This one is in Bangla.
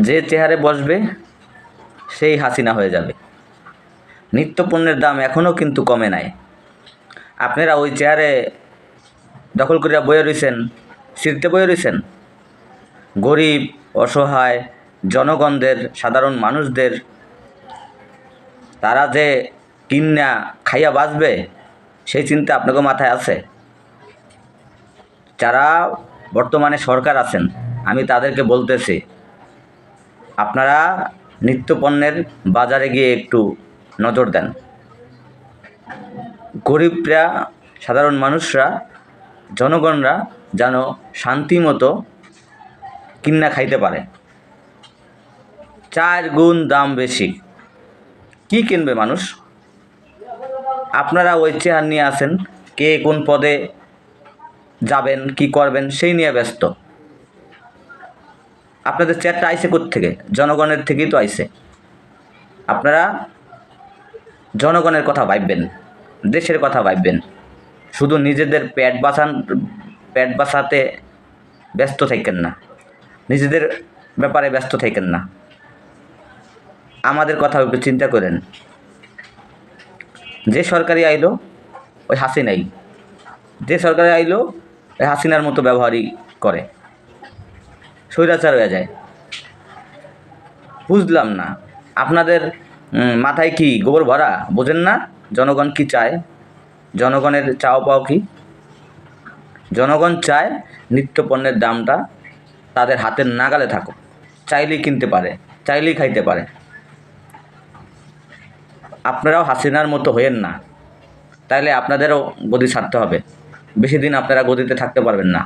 যে চেহারে বসবে, সেই হাসিনা হয়ে যাবে। নিত্যপণ্যের দাম এখনও কিন্তু কমে নাই। আপনারা ওই চেয়ারে দখল করিয়া বয়ে রয়েছেন সিঁড়িতে বয়ে রয়েছেন গরিব, অসহায়, জনগণদের, সাধারণ মানুষদের, তারা যে কিন্না খাইয়া বাঁচবে, সেই চিন্তা আপনাকে মাথায় আছে? যারা বর্তমানে সরকার আছেন, আমি তাদেরকে বলতেছি আপনারা নিত্যপণ্যের বাজারে গিয়ে একটু নজর দেন। গরিবরা, সাধারণ মানুষরা, জনগণরা যেন শান্তি মতো কিন্না খাইতে পারে। চার গুণ দাম বেশি। কি কিনবে মানুষ? আপনারা ওই চেহার নিয়ে আসেন, কে কোন পদে যাবেন, কি করবেন, সেই নিয়ে ব্যস্ত। আপনাদের চেয়ারটা আইসে থেকে জনগণের থেকেই তো আইসে আপনারা জনগণের কথা ভাববেন, দেশের কথা ভাববেন। শুধু নিজেদের পেট বাঁচান, পেট বাঁচাতে ব্যস্ত থাকেন না। নিজেদের ব্যাপারে ব্যস্ত থাকেন না। আমাদের কথা চিন্তা করেন। যে সরকারি আইলো, ওই হাসিনাই। যে সরকারি আইলো, ওই হাসিনার মতো ব্যবহারই করে। স্বৈরাচার হয়ে যায়। বুঝলাম না। আপনাদের মাথায় কি গোবর ভরা? বোঝেন না। জনগণ কি চায়? জনগণের চাও পাও কি? জনগণ চায় নিত্য পণ্যের দামটা তাদের হাতের নাগালে থাকুক। চাইলেই কিনতে পারে, চাইলেই খাইতে পারে। আপনারাও হাসিনার মতো হয়েন না। তাইলে আপনাদেরও গদি ছাড়তে হবে। বেশি দিন আপনারা গদিতে থাকতে পারবেন না।